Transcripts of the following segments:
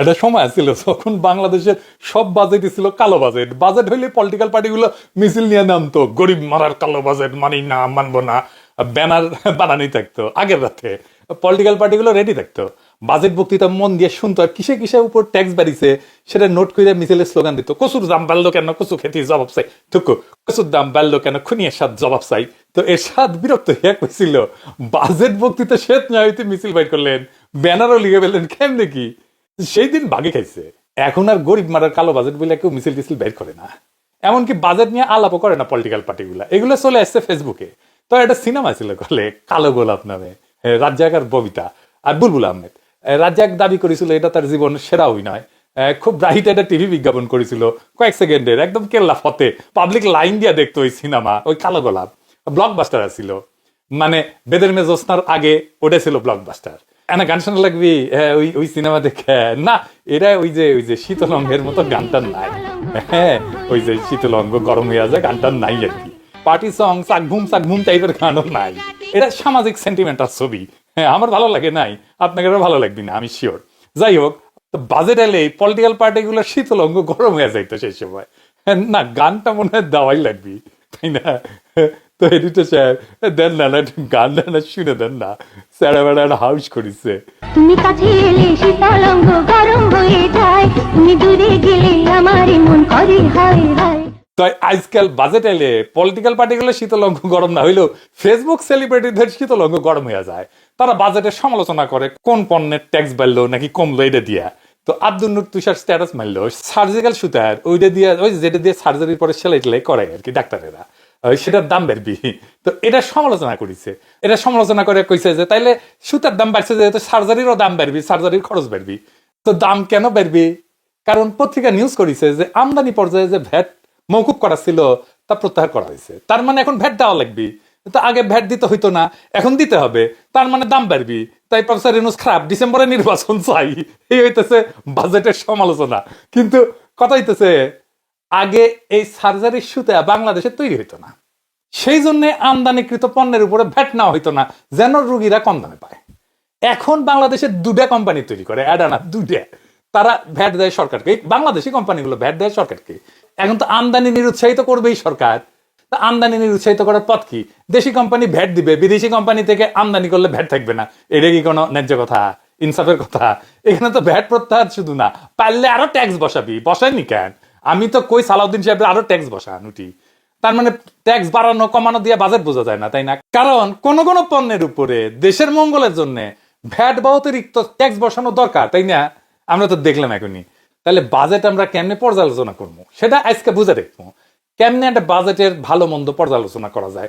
একটা সময় ছিল তখন বাংলাদেশের সব বাজেটই ছিল কালো বাজেট বাজেট হইলে পলিটিক্যাল পার্টিগুলো মিছিল নিয়ে নামতো, গরিব মারার কালো বাজেট মানি না, মানবো না। ব্যানার বানানি থাকতো, আগের রাতে। পলিটিক্যাল পার্টিগুলো রেডি থাকতো। বাজেট বক্তৃতা মন দিয়ে শুনতো, আর কিসে কিসে উপর ট্যাক্স বাড়িছে, সেটা নোট করে মিছিলের স্লোগান দিত, কচুর দাম বাড়লো কেন? কচু খেতে জবাব চাই। টুকু, কচুর দাম বাড়লো কেন? খুনিয়ে স্বাদ জবাব চাই। তো এর স্বাদ বিরক্ত হয়ে কইছিল বাজেট বক্তৃতা শেষ না হইতে মিছিল বাইর করলেন। ব্যানারও লিখে ফেললেন, কেমনে কি? সেই দিন বাগে খাইছে। এখন আর গরিব মারার কালো বাজেট বলে কেউ মিছিল টিছিল বের করে না। এমনকি বাজেট নিয়ে আলাপও করে না পলিটিক্যাল পার্টিগুলো এগুলো চলে আসছে ফেসবুকে তো একটা সিনেমা ছিল বলে কালো গোলাপ নামে। রাজ্জাক আর ববিতা আর বুলবুল আহমেদ। রাজ্জাক দাবি করেছিল এটা তার জীবন সেরা অভিনয়। খুব ব্রাইট একটা টিভি বিজ্ঞাপন করেছিল। কয়েক সেকেন্ডের একদম কেল্লা ফতে। পাবলিক লাইন দিয়া দেখতো ওই সিনেমা ওই কালো গোলাপ। ব্লকবাস্টার ছিল মানে বেদের মে জোসনার আগে ওটা ছিল ব্লকবাস্টার এনা গান শোনা হ্যাঁ, ওই ওই সিনেমা দেখে। না এরা ওই যে ওই যে মতো নাই। হ্যাঁ ওই যে গরম হয়ে নাই আর কি। পার্টি সং টাইপের গানও নাই। এটা সামাজিক সেন্টিমেন্টাল ছবি। হ্যাঁ আমার ভালো লাগে নাই। আপনাকে ভালো লাগবে না আমি শিওর যাই হোক বাজেট এলে পলিটিক্যাল পার্টিগুলো শীতলঙ্গ গরম হয়ে যাইতো সেই সময়। হ্যাঁ, না গানটা মনে হয় দেওয়াই লাগবে। তাই না? তো এডিটর সাহেব দেন না না একটু গানটা না শুনে দেন না। স্যারা একটা হাউস করিছে। তুমি কাছে এলে শীতলঙ্গ গরম হয়ে যায়। তুমি দূরে গেলে আমার মন করে হায় হায়। তো আজকাল বাজেট এলে পলিটিক্যাল পার্টিগুলো শীতলঙ্গ গরম না হইলেও ফেসবুক সেলিব্রিটিদের শীতলঙ্গ গরম হয়ে যায়। তারা বাজেটের সমালোচনা করে কোন পণ্যের ট্যাক্স বাড়লো নাকি কমলো এটা দিয়া? তো আব্দুল নুর তুষার স্ট্যাটাস মারলো। সার্জিক্যাল সুতার ওইটা দিয়ে ওই যেটা দিয়ে সার্জারির পরে সেলাই টেলাই করে আর কি ডাক্তারেরা। সেটার দাম বাড়বি। তো এটা সমালোচনা করেছে। এটা সমালোচনা করে কইছে যে, তাইলে সুতার দাম বাড়ছে যেহেতু সার্জারিরও দাম বাড়বি, সার্জারির খরচ বাড়বি। তো দাম কেন বাড়বি? কারণ পত্রিকা নিউজ করেছে যে, আমদানি পর্যায়ে যে ভ্যাট মৌকুব করা ছিল, তা প্রত্যাহার করা হয়েছে। তার মানে এখন ভ্যাট দেওয়া লাগবে। তো আগে ভ্যাট দিতে হইতো না, এখন দিতে হবে। তার মানে দাম বাড়বি। তাই প্রফেসর রিনুস খারাপ, ডিসেম্বরে নির্বাচন চাই। এই হইতেছে বাজেটের সমালোচনা। কিন্তু কথা হইতেছে আগে এই সার্জারির সুতে বাংলাদেশে তৈরি হইতো না। সেই জন্য আমদানিকৃত পণ্যের উপরে ভ্যাট নেওয়া হইতো না, যেন রুগীরা কম দামে পায়। এখন বাংলাদেশের দুটা কোম্পানি তৈরি করে অ্যাডানা দুটা তারা ভ্যাট দেয় সরকারকে বাংলাদেশি কোম্পানিগুলো ভ্যাট দেয় সরকারকে। এখন তো আমদানি নিরুৎসাহিত করবেই সরকার। তা আমদানি নিরুৎসাহিত করার পথ কি? দেশি কোম্পানি ভ্যাট দিবে, বিদেশি কোম্পানি থেকে আমদানি করলে ভ্যাট থাকবে না। এটা কি কোনো ন্যায্য কথা? ইনসাফের কথা? এখানে তো ভ্যাট প্রত্যাহার শুধু না, পারলে আরও ট্যাক্স বসাবি। বসায়নি কেন? আমি তো কই সালাউদ্দিন সাহেবের আরও ট্যাক্স বসান, উঠি। তার মানে ট্যাক্স বাড়ানো, কমানো দিয়ে বাজেট বোঝা যায় না, তাই না? কারণ কোন কোন পণ্যের উপরে, দেশের মঙ্গলের জন্য ভ্যাট বা অতিরিক্ত ট্যাক্স বসানো দরকার, তাই না? আমরা তো দেখলাম এখনই। তাহলে বাজেট আমরা কেমনে পর্যালোচনা করব? সেটা আজকে বুঝে দেখব। কেমনে একটা বাজেটের ভালো মন্দ পর্যালোচনা করা যায়?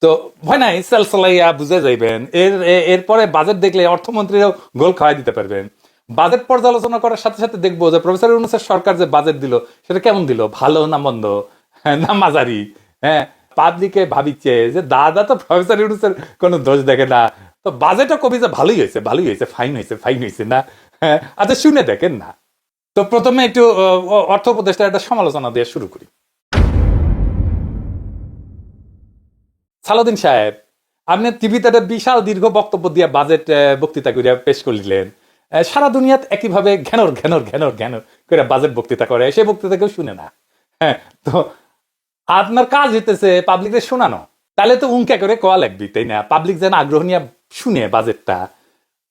তো, ভয় নাই, সেলসলাইয়া বুঝে যাইবেন। এর এরপরে বাজেট দেখলে অর্থমন্ত্রীরাও গোল খাওয়াই দিতে পারবেন। বাজেট পর্যালোচনা করার সাথে সাথে দেখব যে প্রফেসর ইউনুসের সরকার যে বাজেট দিল সেটা কেমন দিল? ভালো না মন্দ? হ্যাঁ, না মাঝারি? হ্যাঁ পাবলিকে ভাবিচ্ছে যে দাদা তো প্রফেসর ইউনুসের কোনো দোষ দেখে না। তো বাজেটও কবি যে ভালোই হয়েছে ভালোই হয়েছে ফাইন হয়েছে ফাইন হয়েছে না? হ্যাঁ আচ্ছা শুনে দেখেন না। তো প্রথমে একটু অর্থ উপদেষ্টার একটা সমালোচনা দিয়ে শুরু করি। সালাউদ্দিন সাহেব আপনি টিভিতে একটা বিশাল দীর্ঘ বক্তব্য দিয়ে বাজেট বক্তৃতা করিয়া পেশ করলেন। সারা দুনিয়াত একইভাবে ঘ্যানর ঘ্যানর ঘ্যানর ঘ্যানর করে বাজেট বক্তৃতা করে সেই বক্তৃতা কেউ শুনে না। হ্যাঁ তো আপনার কাজ হইতেছে পাবলিকের শোনানো। তাহলে তো উনকে করে কোয়া লাগবি তাই না? পাবলিক যেন আগ্রহ নিয়ে শুনে বাজেটটা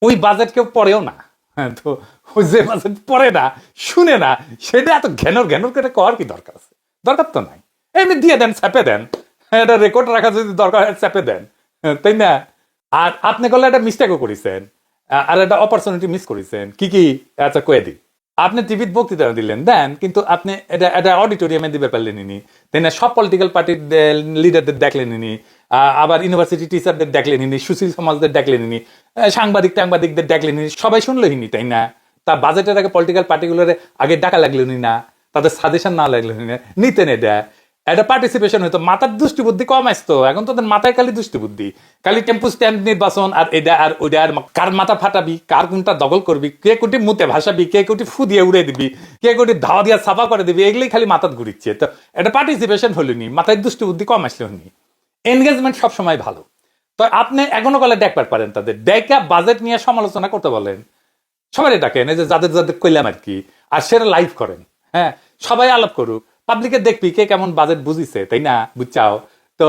ওই বাজেট কেউ পড়েও না। হ্যাঁ তো ওই যে বাজেট পড়ে না শুনে না সেটা এত ঘ্যানর ঘ্যানর করে কি দরকার আছে? দরকার তো নাই। এমনি দিয়ে দেন চাপে দেন। হ্যাঁ, এটা রেকর্ড রাখা যদি দরকার হয় চাপে দেন। হ্যাঁ, তাই না? আর আপনি করলে একটা মিস্টেকও করেছেন। আর একটা অপরচুনিটি মিস করেছেন। কি কি? আচ্ছা কয়ে দিই। আপনি টিভির বক্তৃতা দিলেন। দেন কিন্তু আপনি এটা এটা অডিটোরিয়ামে দিবে পারলেন নি তাই না সব পলিটিক্যাল পার্টির লিডারদের দেখলেন নি আবার ইউনিভার্সিটি টিচারদের দেখলেন নি সুশীল সমাজদের দেখলেন নি সাংবাদিক টাংবাদিকদের দেখলেন নি সবাই শুনলেনি তাই না? তা বাজেটের আগে পলিটিক্যাল পার্টিগুলোর আগে ডাকা লাগল নি না তাদের সাজেশন না লাগল নি না নিতেন এটা। একটা পার্টিসিপেশন হইতো। মাথার দুষ্টি বুদ্ধি কম আসতো। এখন তোদের মাথায় খালি দুষ্টি বুদ্ধি খালি টেম্পু স্ট্যান্ড নির্বাচন আর এটা আর ওইটা আর কার মাথা ফাটাবি, কার কোনটা দখল করবি, কে কোটি মুতে ভাসাবি, কে কোটি ফু দিয়ে উড়ে দিবি, কে কোটি ধাওয়া দিয়া সাফা করে দিবি, এগুলোই খালি মাথাত ঘুরিচ্ছে। তো এটা পার্টিসিপেশন হলিনি, মাথায় দুষ্টি বুদ্ধি কম আসলো নি এনগেজমেন্ট সবসময় ভালো। তো আপনি এখনও কলে দেখবার পারেন তাদের। ডেকা বাজেট নিয়ে সমালোচনা করতে বলেন। সবাই ডাকেন, এই যে যাদের যাদের কইলাম আর কি। আর সেটা লাইভ করেন। হ্যাঁ সবাই আলাপ করুক। পাবলিকে দেখবি কে কেমন বাজেট বুঝিছে তাই না? বুঝছাও? তো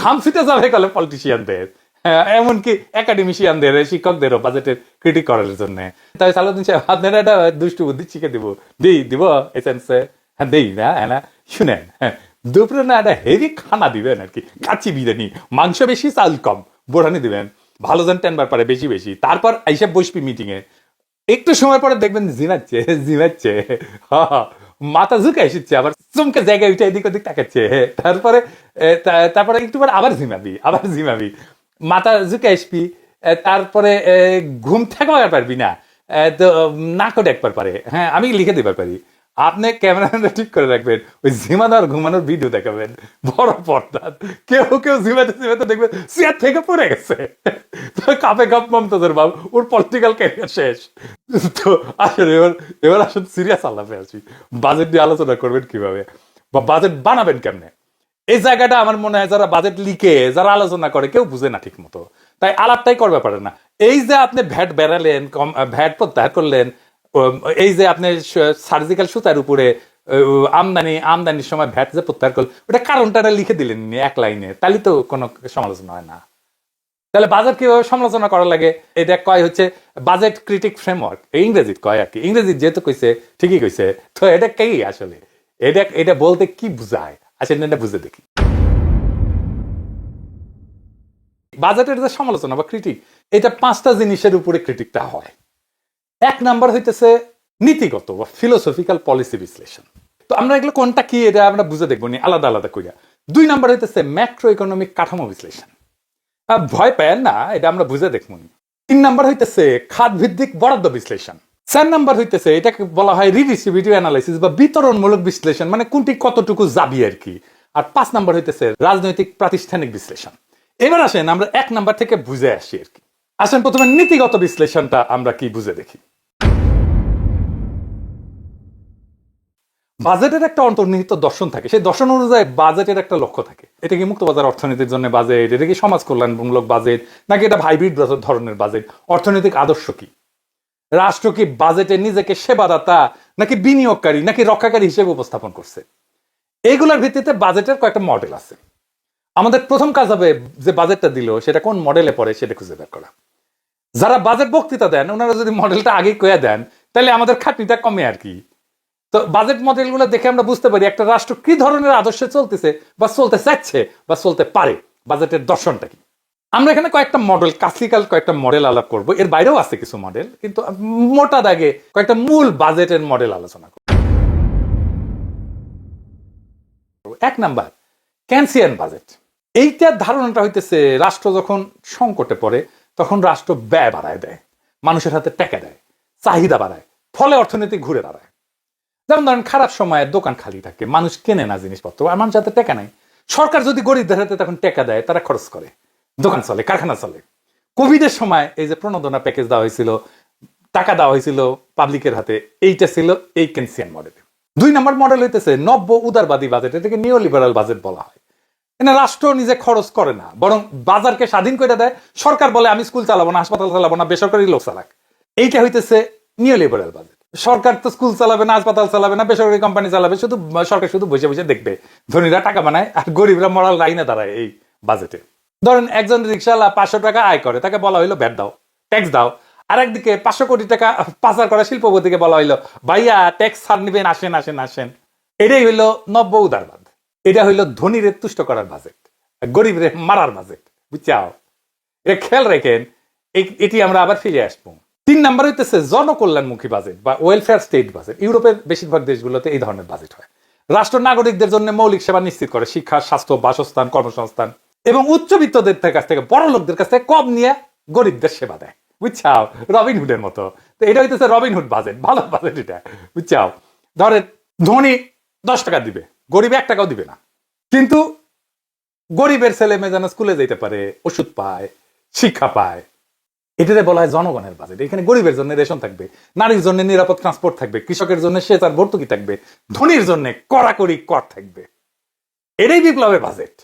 ঘাম ছুটে যাবে কলে পলিটিশিয়ানদের হ্যাঁ, এমনকি একাডেমিশিয়ানদের শিক্ষকদেরও বাজেটের ক্রিটিক করার জন্য। তাই সালাউদ্দিন সাহেব আপনারা একটা দুষ্টু বুদ্ধি শিখে দিব। দিই দিব এসেন্সে হ্যাঁ দেই না হ্যাঁ না শুনেন হ্যাঁ দুপুরে না একটা হেভি খানা দিবেন আর কি। কাচ্চি বিরিয়ানি মাংস বেশি চাল কম বোড়ানি দিবেন। ভালো যেন টেনবার পারে বেশি বেশি। তারপর এইসব বসবি মিটিংয়ে একটু সময় পরে দেখবেন জিমাচ্ছে জিমাচ্ছে। হা, হা, মাথা ঝুঁকাই এসেছে আবার চমকে জায়গায় উঠে এদিক ওদিক তাকাচ্ছে। তারপরে তারপরে একটু পর আবার ঝিমাবি আবার ঝিমাবি। মাথা ঝুঁকে আসবি তারপরে ঘুম থেকেও পারবি না। তো না করে একবার পারে। হ্যাঁ আমি লিখে দিবার পারি। আপনি ক্যামেরাটা ঠিক করে রাখবেন, ওই ঝিমানোর ঘুমানোর ভিডিও দেখাবেন, বড় পর্দা। কেউ কেউ ঝিমাতে ঝিমাতে দেখবেন চেয়ার থেকে পড়ে গেছে। কাপে কাপ মমতাজের বাবু, ওর পলিটিক্যাল ক্যারিয়ার শেষ। তো আসলে এবার এবার আসলে সিরিয়াস আলাপে আছি বাজেট নিয়ে আলোচনা করবেন কীভাবে? বা বাজেট বানাবেন কেমনে? এই জায়গাটা আমার মনে হয় যারা বাজেট লিখে, যারা আলোচনা করে, কেউ বুঝে না ঠিক মতো তাই আলাপটাই করবে পারে না। এই যে আপনি ভ্যাট বেড়ালেন, কম, ভ্যাট প্রত্যাহার করলেন এই যে আপনি সার্জিক্যাল সুতার উপরে আমদানি, আমদানির সময় ভ্যাট যে প্রত্যাহার করলেন ওটা কারণটা লিখে দিলেন এক লাইনে। তাহলে তো কোনো সমালোচনা হয় না। তাহলে বাজেট কীভাবে সমালোচনা করা লাগে? এটা কয় হচ্ছে বাজেট ক্রিটিক ফ্রেমওয়ার্ক ইংরেজিত কয় আর কি। ইংরেজিত যেহেতু কইছে, ঠিকই কইছে, তো এটা কে আসলে? এটা এটা বলতে কি বুঝায়? আসলে এটা বুঝে দেখি। বাজেটের যে সমালোচনা বা ক্রিটিক এটা পাঁচটা জিনিসের উপরে ক্রিটিকটা হয়। এক নাম্বার হইতেছে নীতিগত বা ফিলোসফিক্যাল পলিসি বিশ্লেষণ। তো আমরা এগুলো কোনটা কি, এটা আমরা বুঝে দেখব নি, আলাদা আলাদা কইয়া দুই নাম্বার হইতেছে ম্যাক্রো ইকোনমিক কাঠামো বিশ্লেষণ। ভয় পায় না, এটা আমরা বুঝে দেখব। তিন নাম্বার হইতেছে খাত ভিত্তিক বরাদ্দ বিশ্লেষণ। চার নাম্বার হইতেছে এটাকে বলা হয় রিডিস্ট্রিবিউটিভ অ্যানালাইসিস বা বিতরণমূলক বিশ্লেষণ মানে কোনটি কতটুকু যাবি আর কি। আর পাঁচ নাম্বার হইতেছে রাজনৈতিক প্রাতিষ্ঠানিক বিশ্লেষণ। এবার আসেন আমরা এক নাম্বার থেকে বুঝে আসি আর কি। আসেন প্রথমে নীতিগত বিশ্লেষণটা আমরা কি বুঝে দেখি। বাজেটের একটা অন্তর্নিহিত দর্শন থাকে। সেই দর্শন অনুযায়ী বাজেটের একটা লক্ষ্য থাকে। এটা কি মুক্তবাজার অর্থনীতির জন্য বাজেট? এটা কি সমাজ কল্যাণমূলক বাজেট? নাকি এটা হাইব্রিড ধরনের বাজেট? অর্থনৈতিক আদর্শ কি? রাষ্ট্র কি বাজেটে নিজেকে সেবাদাতা, নাকি বিনিয়োগকারী, নাকি রক্ষাকারী হিসেবে উপস্থাপন করছে? এইগুলোর ভিত্তিতে বাজেটের কয়েকটা মডেল আছে। আমাদের প্রথম কাজ হবে যে বাজেটটা দিল, সেটা কোন মডেলে পড়ে সেটা খুঁজে বের করা। যারা বাজেট বক্তৃতা দেন, ওনারা যদি মডেলটা আগে কয়ে দেন, তাহলে আমাদের খাটনিটা কমে আর কি। তো বাজেট মডেলগুলো দেখে আমরা বুঝতে পারি একটা রাষ্ট্র কি ধরনের আদর্শে চলতেছে বা চলতে চাচ্ছে বা চলতে পারে। বাজেটের দর্শনটা কি? আমরা এখানে কয়েকটা মডেল ক্লাসিক্যাল কয়েকটা মডেল আলাপ করব। এর বাইরেও আছে কিছু মডেল কিন্তু মোটা দাগে কয়েকটা মূল বাজেটের মডেল আলোচনা করব। এক নাম্বার ক্যান্সিয়ান বাজেট এইটার ধারণাটা হইতেছে, রাষ্ট্র যখন সংকটে পড়ে তখন রাষ্ট্র ব্যয় বাড়ায় দেয়, মানুষের হাতে টাকা দেয়, চাহিদা বাড়ায়, ফলে অর্থনীতি ঘুরে দাঁড়ায়। যেমন ধরেন খারাপ সময়ে দোকান খালি থাকে, মানুষ কেনে না জিনিসপত্র, আর মানুষের হাতে টাকা নাই সরকার যদি গরিবদের হাতে তখন টাকা দেয়, তারা খরচ করে। দোকান চলে, কারখানা চলে। কোভিডের সময় এই যে প্রণোদনা প্যাকেজ দেওয়া হয়েছিল, টাকা দেওয়া হয়েছিল পাবলিকের হাতে, এইটা ছিল এই কেন্সিয়ান মডেল দুই নম্বর মডেল হইতেছে নব্য উদারবাদী বাজেট এটাকে নিও লিবারাল বাজেট বলা হয়। এখানে রাষ্ট্র নিজে খরচ করে না। বরং বাজারকে স্বাধীন করে দেয়। সরকার বলে, আমি স্কুল চালাবো না, হাসপাতাল চালাবো না, বেসরকারি লোক চালাক। এইটা হইতেছে নিও লিবারাল বাজেট। সরকার তো স্কুল চালাবে না, হাসপাতাল চালাবে না, বেসরকারি কোম্পানি চালাবে, শুধু সরকার শুধু বসে বসে দেখবে। ধনীরা টাকা বানায় আর গরিবরা মরাল লাইনে দাঁড়ায় এই বাজেটে। ধরেন একজন রিক্সাওয়ালা পাঁচশো টাকা আয় করে, তাকে বলা হইল ভ্যাট দাও, ট্যাক্স দাও। আর একদিকে পাঁচশো কোটি টাকা পাচার করা শিল্পপতিকে বলা হইল, ভাইয়া, ট্যাক্স ছাড় নিবেন, আসেন আসেন আসেন। এটাই হইল নব্য উদারবাদ। এটা হইল ধনীরে তুষ্ট করার বাজেট, গরিবরে মারার বাজেট, বুঝছাও? এটা খেয়াল রেখেন এটি আমরা আবার ফিরে আসব। তিন নাম্বার হইতেছে জনকল্যাণমুখী বাজেট বা ওয়েলফেয়ার স্টেট বাজেট। ইউরোপের বেশিরভাগ দেশগুলোতে এই ধরনের বাজেট হয়। রাষ্ট্র নাগরিকদের জন্য মৌলিক সেবা নিশ্চিত করে, শিক্ষা, স্বাস্থ্য, বাসস্থান, কর্মসংস্থান এবং উচ্চবিত্তদের কাছ থেকে, বড় লোকদের কাছ থেকে কম নিয়ে গরিবদের সেবা দেয়। বুঝছাও? রবিন হুডের মতো। তো এটা হইতেছে রবিনহুড বাজেট, ভালো বাজেট এটা, বুঝছাও? ধরেন ধনী দশ টাকা দিবে। গরিব এক টাকাও দিবে না। কিন্তু গরিবের ছেলে মেয়ে যেন স্কুলে যেতে পারে, ওষুধ পায়, শিক্ষা পায় এটাতে বলা হয় জনগণের বাজেট এখানে গরিবের জন্য রেশন থাকবে, নারীর জন্য নিরাপদ ট্রান্সপোর্ট থাকবে, কৃষকের জন্য সেচ আর ভর্তুকি থাকবে, ধনীর জন্য কড়াকড়ি কর থাকবে। এটাই বিপ্লবের বাজেট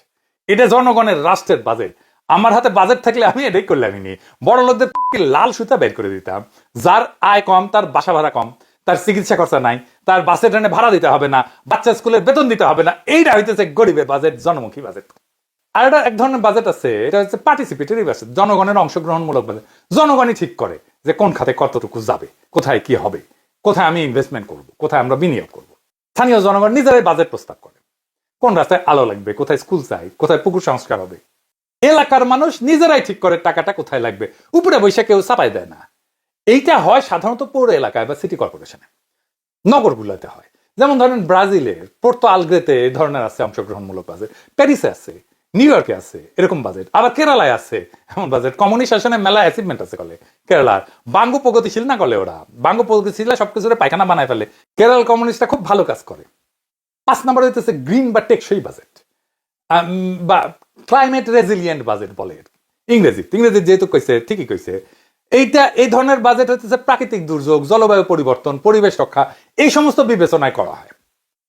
এটা জনগণের রাষ্ট্রের বাজেট আমার হাতে বাজেট থাকলে আমি এটাই করলাম নি। বড় লোকদের লাল সুতা বের করে দিতাম। যার আয় কম, তার বাসা ভাড়া কম। তার চিকিৎসা খরচা নাই, তার বাসে ট্রেনে ভাড়া দিতে হবে না, বাচ্চা স্কুলের বেতন দিতে হবে না, এইটা হইতেছে গরিবের বাজেট জনমুখী বাজেট আর এটা এক ধরনের বাজেট আছে, এটা হচ্ছে পার্টিসিপেটরি বাজেট জনগণের অংশগ্রহণমূলক বাজেট জনগণই ঠিক করে যে কোন খাতে কতটুকু যাবে, কোথায় কি হবে, কোথায় আমি ইনভেস্টমেন্ট করব, কোথায় আমরা বিনিয়োগ করব। স্থানীয় জনগণ নিজেরাই বাজেট প্রস্তাব করে। কোন রাস্তায় আলো লাগবে, কোথায় স্কুল চাই কোথায় পুকুর সংস্কার হবে। এলাকার মানুষ নিজেরাই ঠিক করে টাকাটা কোথায় লাগবে, উপরে বৈশা কেউ চাপাই দেয় না। এইটা হয় সাধারণত পৌর এলাকায় বা সিটি কর্পোরেশনে নগরগুলোতে হয়। যেমন ধরেন ব্রাজিলের পোর্তো আলগ্রেতে এই ধরনের আছে অংশগ্রহণমূলক বাজেট প্যারিসে আছে নিউ ইয়র্কে আছে, এরকম বাজেট আবার কেরালায় আছে, এমন বাজেট কমিউনিস্ট শাসনে মেলা অ্যাচিভমেন্ট আছে কলে কেরালার বাঙ্গু প্রগতিশীল না কলে ওরা? বাঙ্গু প্রগতিশীল সবকিছু পায়খানা বানায় ফেলে। কেরাল কমিউনিস্টরা খুব ভালো কাজ করে। পাঁচ নাম্বার হইতেছে গ্রিন বা টেকসই বাজেট বা ক্লাইমেট রেজিলিয়েন্ট বাজেট বলে। ইংরেজি ইংরেজি যেহেতু কইছে, ঠিকই কইছে। এইটা, এই ধরনের বাজেট হচ্ছে প্রাকৃতিক দুর্যোগ, জলবায়ু পরিবর্তন, পরিবেশ রক্ষা, এই সমস্ত বিবেচনায় করা হয়।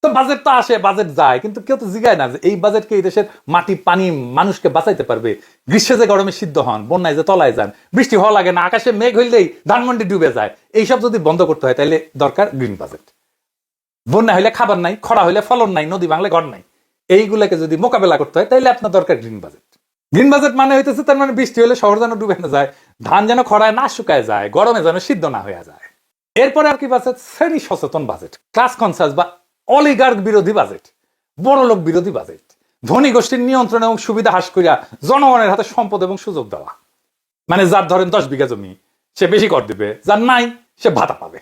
তো বাজেট তো আসে বাজেট যায়, কিন্তু কেউ তো জিগায় না যে এই বাজেটকে এই দেশের মাটি, পানি, মানুষকে বাঁচাইতে পারবে। গ্রীষ্মে যে গরমে সিদ্ধ হন, বন্যায় যে তলায় যান, বৃষ্টি হওয়া লাগে না, আকাশে মেঘ হইলেই ধানমন্ডি ডুবে যায়, এইসব যদি বন্ধ করতে হয় তাহলে দরকার গ্রিন বাজেট বন্যা হইলে খাবার নাই, খরা হইলে ফলন নাই, নদী বাংলা ঘর নাই, এইগুলাকে যদি মোকাবেলা করতে হয় তাহলে আপনার দরকার গ্রিন বাজেট গ্রিন বাজেট মানে হইতেছে তার মানে বৃষ্টি হলে শহর যেন ডুবে না যায়, ধান যেন খরায় না শুকায় যায়, গরমে যেন সিদ্ধ না হয়ে যায়। এরপরে আর কি বাজেট? শ্রেণি সচেতন বাজেট ক্লাস কনসাস বা অলিগার্ক বিরোধী বাজেট বড় লোক বিরোধী বাজেট, ধনী গোষ্ঠীর নিয়ন্ত্রণ এবং সুবিধা হ্রাস করিয়া জনগণের হাতে সম্পদ এবং সুযোগ দেওয়া। মানে যার ধরেন দশ বিঘা জমি, সে বেশি কর দিবে, যার নাই, সে ভাতা পাবে।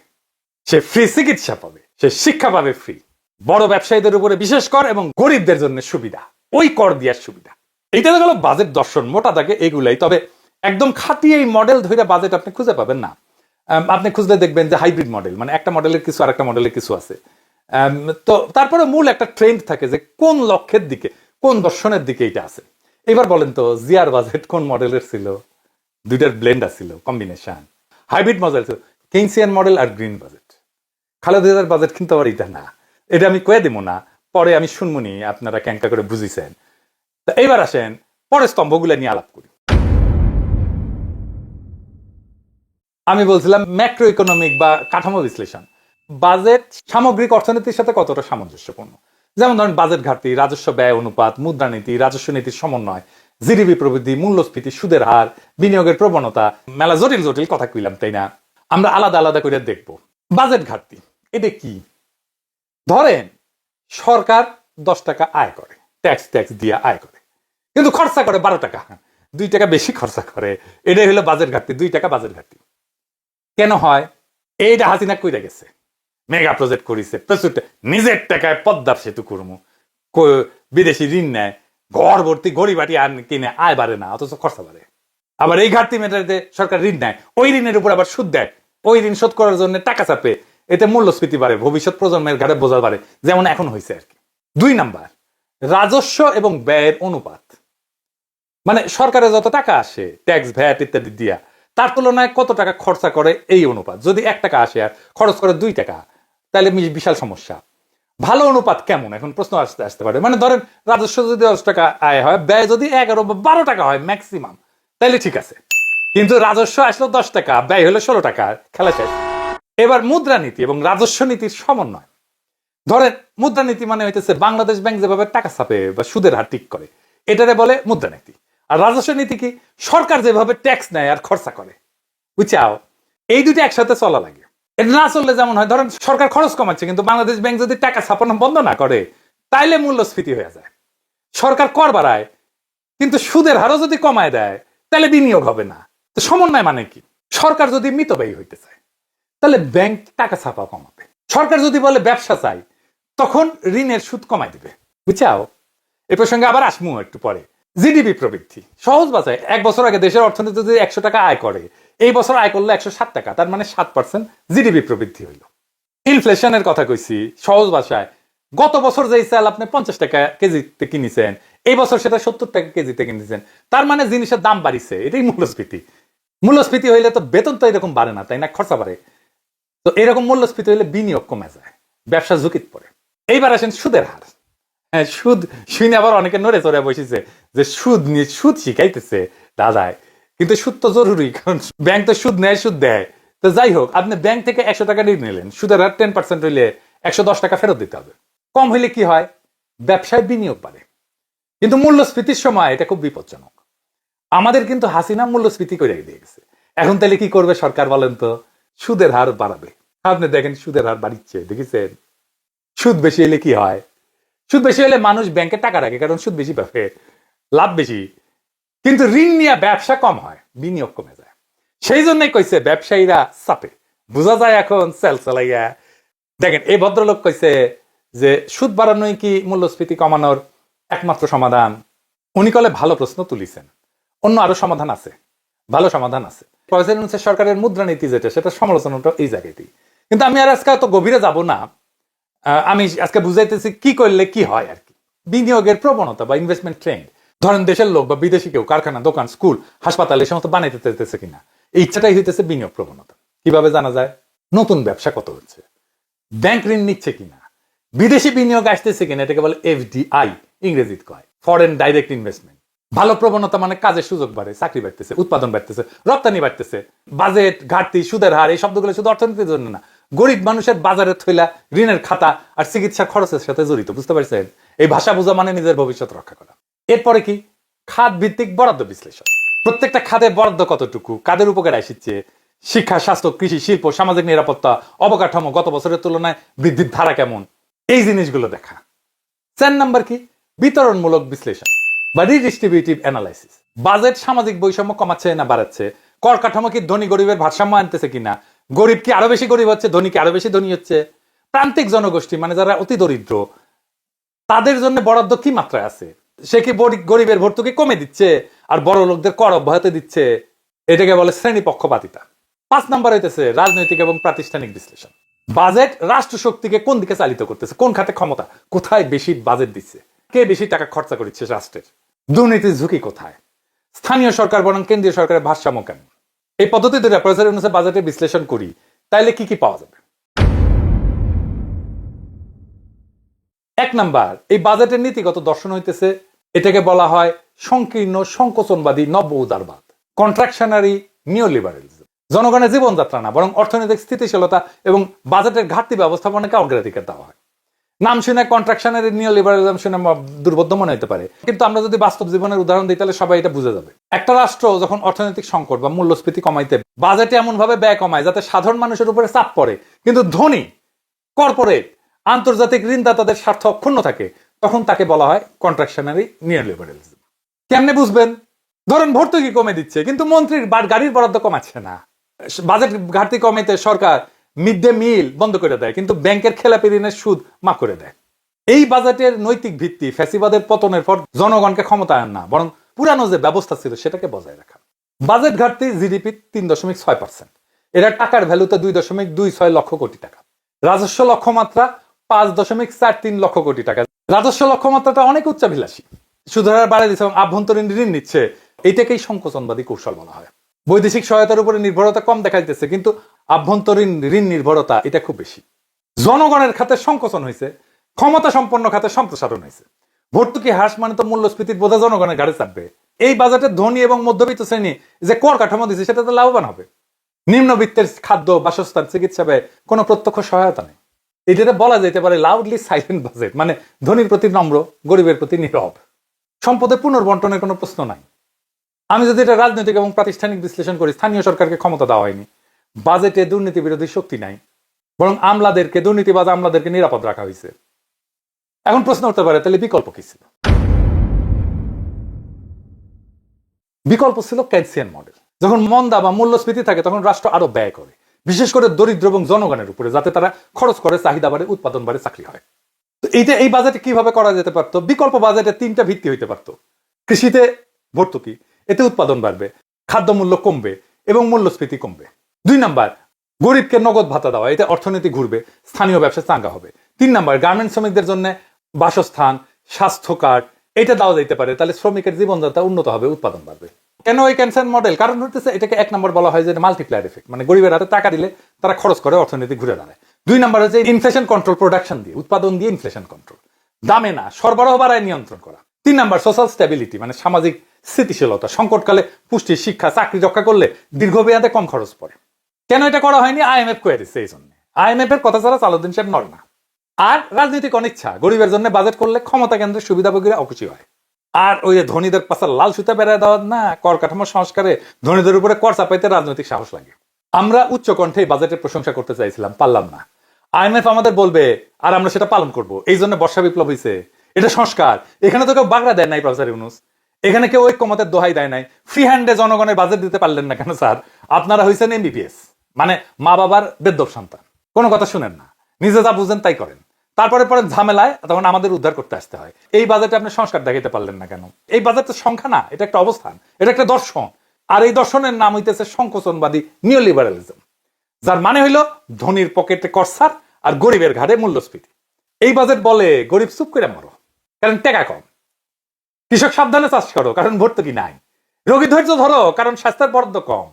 সে ফ্রি চিকিৎসা পাবে, সে শিক্ষা পাবে ফ্রি বড় ব্যবসায়ীদের উপরে বিশেষ কর এবং গরিবদের জন্য সুবিধা, ওই কর দেওয়ার সুবিধা। এইটা গেল বাজেট দর্শন, মোটা থাকে এগুলাই। তবে একদম খাটিয়ে এই মডেল ধরে বাজেট আপনি খুঁজে পাবেন না। আপনি খুঁজলে দেখবেন যে হাইব্রিড মডেল মানে একটা মডেলের কিছু আর একটা মডেলের কিছু আছে। তো তারপরে মূল একটা ট্রেন্ড থাকে যে কোন লক্ষ্যের দিকে, কোন দর্শনের দিকে এটা আছে। এবার বলেন তো, জিয়ার বাজেট কোন মডেলের ছিল? দুইটার ব্লেন্ড আছিল কম্বিনেশন হাইব্রিড মডেল ছিল কেইনসিয়ান মডেল আর গ্রিন বাজেট খালেদার বাজেট কিন্তু আবার এটা না। এটা আমি কয়ে দিব না, পরে আমি শুনমুনি, আপনারা ক্যাঙ্কা করে বুঝিছেন। তা এইবার আসেন পরে স্তম্ভগুলো নিয়ে আলাপ করি আমি বলছিলাম ম্যাক্রো ইকোনমিক বা কাঠামো বিশ্লেষণ। বাজেট সামগ্রিক অর্থনীতির সাথে কতটা সামঞ্জস্যপূর্ণ? যেমন ধরেন বাজেট ঘাটতি, রাজস্ব ব্যয় অনুপাত মুদ্রানীতি রাজস্ব নীতির সমন্বয় জিডিপি প্রবৃদ্ধি, মূল্যস্ফীতি, সুদের হার, বিনিয়োগের প্রবণতা। মেলা জটিল জটিল কথা কইলাম, তাই না? আমরা আলাদা আলাদা করে দেখব। বাজেট ঘাটতি, এটা কি? ধরেন সরকার দশ টাকা আয় করে। ট্যাক্স ট্যাক্স দিয়ে আয় করে। কিন্তু খরচা করে বারো টাকা। দুই টাকা বেশি খরচা করে। এটাই হলো বাজেট ঘাটতি। দুই টাকা বাজেট ঘাটতি। কেন হয়? এইটা হাসিনা কইরা গেছে। মেগা প্রজেক্ট করিছে। প্রচুর নিজের টাকায় পদ্মার সেতু করব কো- বিদেশি ঋণ নেয়। ঘর ভর্তি গড়ি বাটি আন কিনে আয় বাড়ে না, অথচ খরচা বাড়ে। আবার এই ঘাটতি মেটাতে সরকার ঋণ নেয়। ওই ঋণের উপর আবার সুদ দেয়। ওই ঋণ শোধ করার জন্য টাকা চাপে। এতে মূল্যস্ফীতি বাড়ে। ভবিষ্যৎ প্রজন্মের ঘাটে বোঝা বাড়ে। যেমন এখন হয়েছে আর কি। দুই নাম্বার। রাজস্ব এবং ব্যয়ের অনুপাত। মানে সরকারের যত টাকা আসে ট্যাক্স ভ্যাট ইত্যাদি দিয়া, তার তুলনায় কত টাকা খরচা করে এই অনুপাত? যদি এক টাকা আসে আর খরচ করে দুই টাকা, তাহলে বিশাল সমস্যা। ভালো অনুপাত কেমন? এখন প্রশ্ন আসতে আসতে পারে। মানে ধরেন, রাজস্ব যদি দশ টাকা আয় হয়, ব্যয় যদি এগারো বা বারো টাকা হয় ম্যাক্সিমাম তাহলে ঠিক আছে। কিন্তু রাজস্ব আসলো দশ টাকা, ব্যয় হলো ষোলো টাকা, খেলা শেষ। এবার মুদ্রানীতি এবং রাজস্ব নীতির সমন্বয়। ধরেন, মুদ্রানীতি মানে হইতেছে বাংলাদেশ ব্যাংক যেভাবে টাকা ছাপে বা সুদের হার ঠিক করে, এটারে বলে মুদ্রানীতি। আর রাজস্ব নীতি কি? সরকার যেভাবে ট্যাক্স নেয় আর খরচা করে। বুঝছাও? এই দুটো একসাথে চলা লাগে। এটা না চললে যেমন হয়, ধরেন সরকার খরচ কমাচ্ছে, কিন্তু বাংলাদেশ ব্যাংক যদি টাকা ছাপানো বন্ধ না করে, তাইলে মূল্যস্ফীতি হয়ে যায়। সরকার কর বাড়ায়, কিন্তু সুদের হারও যদি কমায় দেয় তাহলে বিনিয়োগ হবে না। তো সমন্বয় মানে কি? সরকার যদি মিতব্যয়ী হইতে চায় তাহলে ব্যাংক টাকা ছাপা কমাবে। সরকার যদি বলে ব্যবসা চাই তখন ঋণের সুদ কমাই দিবে। বুঝছাও? এ প্রসঙ্গে আবার আসমু একটু পরে। জিডিপি প্রবৃদ্ধি। সহজ বাজায় এক বছর আগে দেশের অর্থনীতি যদি একশো টাকা আয় করে, এই বছর আয় করল একশো সাত টাকা, তার মানে সাত পার্সেন্ট জিডিপি প্রবৃদ্ধি হইল। ইনফ্লেশনের কথা কইছি, সহজ ভাষায় গত বছর যেই চাল আপনি পঞ্চাশ টাকা কেজিতে কিনেছেন, এই বছর সেটা সত্তর টাকা কেজিতে কিনেছেন, তার মানে জিনিসের দাম বাড়িছে, এটাই মূল্যস্ফীতি। মূল্যস্ফীতি হইলে তো বেতন তো এরকম বাড়ে না, তাই না? খরচা বাড়ে। তো এরকম মূল্যস্ফীতি হইলে বিনিয়োগ কমে যায় ব্যবসা ঝুঁকিত পড়ে। এইবার আসেন সুদের হার। হ্যাঁ সুদ, শুনে আবার অনেকে নড়ে চড়ে বসেছে যে সুদ নিয়ে সুদ শিখাইতেছে। দাদায় কিন্তু সুদ তো জরুরি, কারণ ব্যাংক তো সুদ নেয়, সুদ দেয়। তো যাই হোক, আপনি ব্যাংক থেকে একশো টাকা ঋণ নিলেন, সুদের হার টেন পার্সেন্ট হইলে একশো দশ টাকা ফেরত দিতে হবে। কম হইলে কি হয়? ব্যবসায় বিনিয়োগ বাড়ে। কিন্তু মূল্যস্ফীতির সময় এটা খুব বিপজ্জনক। আমাদের কিন্তু হাসিনা মূল্যস্ফীতি করে দিয়ে গেছে। এখন তাহলে কি করবে সরকার বলেন তো? সুদের হার বাড়াবে। আপনি দেখেন সুদের হার বাড়িচ্ছে, দেখেছেন? সুদ বেশি হলে কি হয়? সুদ বেশি হলে মানুষ ব্যাংকে টাকা রাখে, কারণ সুদ বেশি পাবে, লাভ বেশি। কিন্তু ঋণ নিয়ে ব্যবসা কম হয়, বিনিয়োগ কমে যায়। সেই জন্যই কইছে ব্যবসায়ীরা চাপে। বোঝা যায় এখন সেল চালাইয়া। দেখেন, এই ভদ্রলোক কইছে যে, সুদ বাড়ানোই কি মূল্যস্ফীতি কমানোর একমাত্র সমাধান? উনি কলে ভালো প্রশ্ন তুলিছেন। অন্য আরও সমাধান আছে, ভালো সমাধান আছে। সরকারের মুদ্রানীতি যেটা, সেটা সমালোচনাটা এই জায়গাতেই। কিন্তু আমি আর আজকে অত গভীরে যাব না। আমি আজকে বুঝাইতেছি কি করলে কি হয় আর কি। বিনিয়োগের প্রবণতা বা ইনভেস্টমেন্ট ট্রেন্ড ধরেন দেশের লোক বা বিদেশি কেউ, কারখানা, দোকান, স্কুল, হাসপাতাল, এই সমস্ত বানাইতে চাইতেছে কিনা? এই ইচ্ছাটাই হইতেছে বিনিয়োগ প্রবণতা। কীভাবে জানা যায়? নতুন ব্যবসা কত হচ্ছে? ব্যাংক ঋণ নিচ্ছে কিনা? বিদেশি বিনিয়োগ আসতেছে কিনা? এটাকে বলে এফডিআই ইংরেজিতে কয়। ফরেন ডাইরেক্ট ইনভেস্টমেন্ট ভালো প্রবণতা মানে কাজের সুযোগ বাড়ে, চাকরি বাড়তেছে, উৎপাদন বাড়তেছে, রপ্তানি বাড়তেছে। বাজেট ঘাটতি, সুদের হার, এই শব্দগুলো শুধু অর্থনীতির জন্য না গরিব মানুষের বাজারে থইলা ঋণের খাতা আর চিকিৎসা খরচের সাথে জড়িত, বুঝতে পারছেন? এই ভাষা বোঝা মানে নিজের ভবিষ্যৎ রক্ষা করা। এরপরে কি? খাত ভিত্তিক বরাদ্দ বিশ্লেষণ। প্রত্যেকটা খাতে বরাদ্দ কতটুকু, কাদের উপকার আসছে শিক্ষা, স্বাস্থ্য, কৃষি, শিল্প, সামাজিক নিরাপত্তা, অবকাঠামো গত বছরের তুলনায় বৃদ্ধির ধারা কেমন? এই জিনিসগুলো দেখা। চার নাম্বার কি? বিতরণমূলক বিশ্লেষণ বা রিডিস্ট্রিবিউটিভ অ্যানালাইসিস বাজেট সামাজিক বৈষম্য কমাচ্ছে না বাড়াচ্ছে? কর কাঠামো কি ধনী গরিবের ভারসাম্য আনতেছে কিনা? গরিব কি আরও বেশি গরিব হচ্ছে ধনী কি আরও বেশি ধনী হচ্ছে। প্রান্তিক জনগোষ্ঠী মানে যারা অতি দরিদ্র, তাদের জন্য বরাদ্দ কি মাত্রায় আছে? সে কি গরিবের ভর্তুকি কমে দিচ্ছে আর বড় লোকদের কর অব্যাহতি দিচ্ছে? এটাকে বলে শ্রেণি পক্ষপাতিতা। পাঁচ নাম্বার হইতেছে রাজনৈতিক এবং প্রাতিষ্ঠানিক বিশ্লেষণ। বাজেট রাষ্ট্র শক্তিকে কোন দিকে চালিত করতেছে? কোন খাতে ক্ষমতা? কোথায় বেশি বাজেট দিচ্ছে? কে বেশি টাকা খরচা করছে রাষ্ট্রের? দুর্নীতির ঝুঁকি কোথায়? স্থানীয় সরকার বরং কেন্দ্রীয় সরকারের ভারসাম্য কেমন? এই পদ্ধতি ধরে অনুসারে বাজেটের বিশ্লেষণ করি, তাইলে কি কি পাওয়া যাবে? এক নাম্বার, এই বাজেটের নীতিগত দর্শন হইতেছে, এটাকে বলা হয় সংকীর্ণ, সংকোচনবাদী নব্য উদারবাদ কন্ট্রাকশনারি নিওলিবারেলিজম জনগণের জীবনযাত্রা না, বরং অর্থনৈতিক স্থিতিশীলতা এবং বাজেটের ঘাটতি ব্যবস্থাপনাকে অগ্রাধিকার দেওয়া হয়। নাম শুনে কন্ট্রাকশনের নিও লিবারালিজম শুনে দুর্বোধ্য মনে হতে পারে। কিন্তু আমরা যদি বাস্তব জীবনের উদাহরণ দিই, তাহলে সবাই এটা বুঝে যাবে। একটা রাষ্ট্র যখন অর্থনৈতিক সংকট বা মূল্যস্ফীতি কমাইতে বাজেটে এমন ভাবে ব্যয় কমায় যাতে সাধারণ মানুষের উপরে চাপ পড়ে, কিন্তু ধনী কর্পোরেট আন্তর্জাতিক ঋণদাতাদের স্বার্থ অক্ষুণ্ণ থাকে, তখন তাকে বলা হয় কন্ট্রাকশনারি নিও লিবারালিজম কেমনে বুঝবেন? ধরুন ভর্তুকি কমে দিচ্ছে, কিন্তু মন্ত্রীর গাড়ির বরাদ্দ কমাচ্ছে না। বাজেট ঘাটতি কমাইতে সরকার মিড ডে মিল বন্ধ করে দেয়, কিন্তু ব্যাংকের খেলাপি ঋণের সুদ মাফ করে দেয়। এই বাজেটের নৈতিক ভিত্তি ফ্যাসিবাদের পতনের পর জনগণকে ক্ষমতায়ন না, বরং পুরানো যে ব্যবস্থা ছিল সেটাকে বজায় রাখা। বাজেট ঘাটতি জিডিপি তিন দশমিক ছয় পার্সেন্ট। এরা টাকার ভ্যালুতে দুই দশমিক দুই ছয় লক্ষ কোটি টাকা। রাজস্ব লক্ষ্যমাত্রা পাঁচ দশমিক চার তিন লক্ষ কোটি টাকা। রাজস্ব লক্ষ্যমাত্রাটা অনেক উচ্চাভিলাষী। সুধার বাড়াই দিচ্ছে এবং আভ্যন্তরীণ ঋণ নিচ্ছে। এটাকেই সংকোচনবাদী কৌশল বলা হয়। বৈদেশিক সহায়তার উপরে নির্ভরতা কম দেখা যাচ্ছে কিন্তু আভ্যন্তরীণ ঋণ নির্ভরতা এটা খুব বেশি। জনগণের খাতে সংকোচন হয়েছে ক্ষমতা সম্পন্ন খাতে সম্প্রসারণ হয়েছে ভর্তুকি হ্রাস মানে তো মূল্যস্ফীতির বোঝা জনগণের ঘাড়ে চাপবে। এই বাজেটে ধনী এবং মধ্যবিত্ত শ্রেণি যে কর কাঠামো দিচ্ছে সেটা তো লাভবান হবে। নিম্নবিত্তের খাদ্য, বাসস্থান, চিকিৎসা ব্যয়, কোনো প্রত্যক্ষ সহায়তা নেই। এটাতে বলা যেতে পারে লাউডলি সাইলেন্ট বাজেট মানে ধনীর প্রতি নম্র, গরিবের প্রতি নীরব। সম্পদের পুনর্বন্টনের কোনো প্রশ্ন নাই। আমি যদি এটা রাজনৈতিক এবং প্রাতিষ্ঠানিক বিশ্লেষণ করি, স্থানীয় সরকারকে ক্ষমতা দেওয়া হয়নি। বাজেটে দুর্নীতি বিরোধী শক্তি নাই। বরং আমলাদেরকে, দুর্নীতিবাজ আমলাদেরকে নিরাপদ রাখা হয়েছে এখন প্রশ্ন উঠতে পারে, তাহলে বিকল্প কি ছিল? বিকল্প ছিল ক্যান্সিয়ান মডেল। যখন মন্দা বা মূল্যস্ফীতি থাকে, তখন রাষ্ট্র আরও ব্যয় করে। বিশেষ করে দরিদ্র এবং জনগণের উপরে, যাতে তারা খরচ করে, চাহিদা বাড়ে, উৎপাদন বাড়ে, চাকরি হয়। তো এইটা এই বাজেটে কীভাবে করা যেতে পারতো? বিকল্প বাজেটে তিনটা ভিত্তি হইতে পারতো। কৃষিতে ভর্তুকি এতে উৎপাদন বাড়বে, খাদ্যমূল্য কমবে এবং মূল্যস্ফীতি কমবে। দুই নাম্বার, গরিবকে নগদ ভাতা দেওয়া, এতে অর্থনীতি ঘুরবে, স্থানীয় ব্যবসা চাঙ্গা হবে। তিন নাম্বার গার্মেন্ট শ্রমিকদের জন্য বাসস্থান, স্বাস্থ্য কার্ড, এটা দেওয়া যেতে পারে, তাহলে শ্রমিকের জীবনযাত্রা উন্নত হবে, উৎপাদন বাড়বে। কেন ওই ক্যান্সার মডেল কারণ হচ্ছে এটাকে এক নম্বর বলা হয় যে মাল্টিপ্লায়ার এফেক্ট মানে গরিবের হাতে টাকা দিলে তারা খরচ করে, অর্থনীতি ঘুরে দাঁড়ায়। দুই নম্বর হচ্ছে ইনফ্লেশন কন্ট্রোল প্রোডাকশন দিয়ে, উৎপাদন দিয়ে ইনফ্লেশন কন্ট্রোল দামে না, সরবরাহ বাড়ায় নিয়ন্ত্রণ করা। তিন নাম্বার সোশ্যাল স্টেবিলিটি মানে সামাজিক স্থিতিশীলতা, সংকটকালে পুষ্টি শিক্ষা, চাকরি রক্ষা করলে দীর্ঘমেয়াদে কম খরচ পড়ে। কেন এটা করা হয়নি? আইএমএফ করে দিচ্ছে এই জন্য। আইএমএফ এর কথা ছাড়া সালাউদ্দিন সাহেব নড়ে না। আর রাজনৈতিক অনিচ্ছা, গরিবের জন্য বাজেট করলে ক্ষমতা কেন্দ্রের সুবিধাভোগীরা অখুশি হয়। আর ওই যে ধনীদের পাশে লাল সুতা বেড়ায় দেওয়া না, কর কাঠামো সংস্কারে ধনীদের উপরে কর চাপাইতে রাজনৈতিক সাহস লাগে। আমরা উচ্চ কণ্ঠে বাজেটের প্রশংসা করতে চাইছিলাম, পারলাম না। আইএমএফ আমাদের বলবে, আর আমরা সেটা পালন করব। এই জন্য বর্ষা বিপ্লব হয়েছে এটা সংস্কার। এখানে তো কেউ বাগড়া দেয় নাই প্রফেসর ইউনুস। এখানে কেউ ঐক্যমতের দোহাই দেয় নাই। ফ্রি হ্যান্ডে জনগণের বাজেট দিতে পারলেন না কেন, স্যার? আপনারা হয়েছেন এমবিবিএস মানে মা বাবার বেদ্যব সন্তান। কোনো কথা শুনেন না। নিজে যা বুঝেন তাই করেন। তারপরে পরে ঝামেলায়, তখন আমাদের উদ্ধার করতে আসতে হয়। এই বাজেটে আপনি সংস্কার দেখাতে পারলেন না কেন? এই বাজেট তো সংখ্যা না, এটা একটা অবস্থান। এটা একটা দর্শন। আর এই দর্শনের নাম হইতেছে সংকোচনবাদী নিওলিবারালিজম যার মানে হইল ধনীর পকেটে করসার আর গরিবের ঘাড়ে মূল্যস্ফীতি। এই বাজেট বলে গরিব চুপ করে মরো। কারণ টেকা কম। কৃষক সাবধানে চাষ করো, কারণ ভর্তুকি নাই। রোগী ধৈর্য ধরো, কারণ স্বাস্থ্যের বরাদ্দ কম।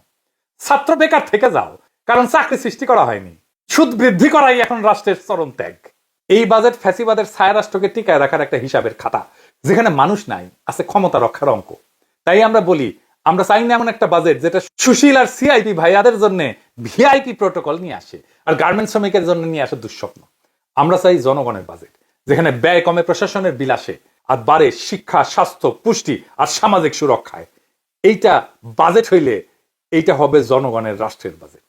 ছাত্র বেকার থেকে যাও, কারণ চাকরি সৃষ্টি করা হয়নি। সুদ বৃদ্ধি করাই এখন রাষ্ট্রের চরম ত্যাগ। এই বাজেট ফ্যাসিবাদের ছায়া রাষ্ট্রকে টিকায় রাখার একটা হিসাবের খাতা, যেখানে মানুষ নাই, আছে ক্ষমতা রক্ষার অঙ্ক। তাই আমরা বলি, আমরা চাই না এমন একটা বাজেট যেটা সুশীল আর সিআইপি ভাইয়াদের জন্য ভিআইপি প্রোটোকল নিয়ে আসে, আর গার্মেন্ট শ্রমিকের জন্য নিয়ে আসে দুঃস্বপ্ন। আমরা চাই জনগণের বাজেট, যেখানে ব্যয় কমে, প্রশাসনের বিলাসে আর বাড়ে শিক্ষা, স্বাস্থ্য, পুষ্টি আর সামাজিক সুরক্ষায়। এইটা বাজেট হইলে এইটা হবে জনগণের রাষ্ট্রের বাজেট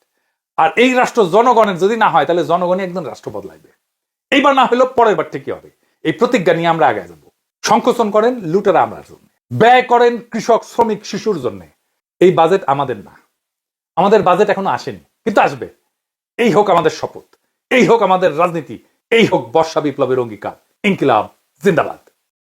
আর এই রাষ্ট্র জনগণের যদি না হয়, তাহলে জনগণই একদম রাষ্ট্র বদলাইবে। এইবার না হলেও পরের বার ঠিকই হবে। এই প্রতিজ্ঞা নিয়ে আমরা আগে যাব। সংকোচন করেন লুটেরা আমরার জন্য। ব্যয় করেন কৃষক, শ্রমিক, শিশুর জন্য। এই বাজেট আমাদের না। আমাদের বাজেট এখনও আসেনি, কিন্তু আসবে। এই হোক আমাদের শপথ। এই হোক আমাদের রাজনীতি। এই হোক বর্ষা বিপ্লবের অঙ্গীকার। ইনকিলাব, জিন্দাবাদ।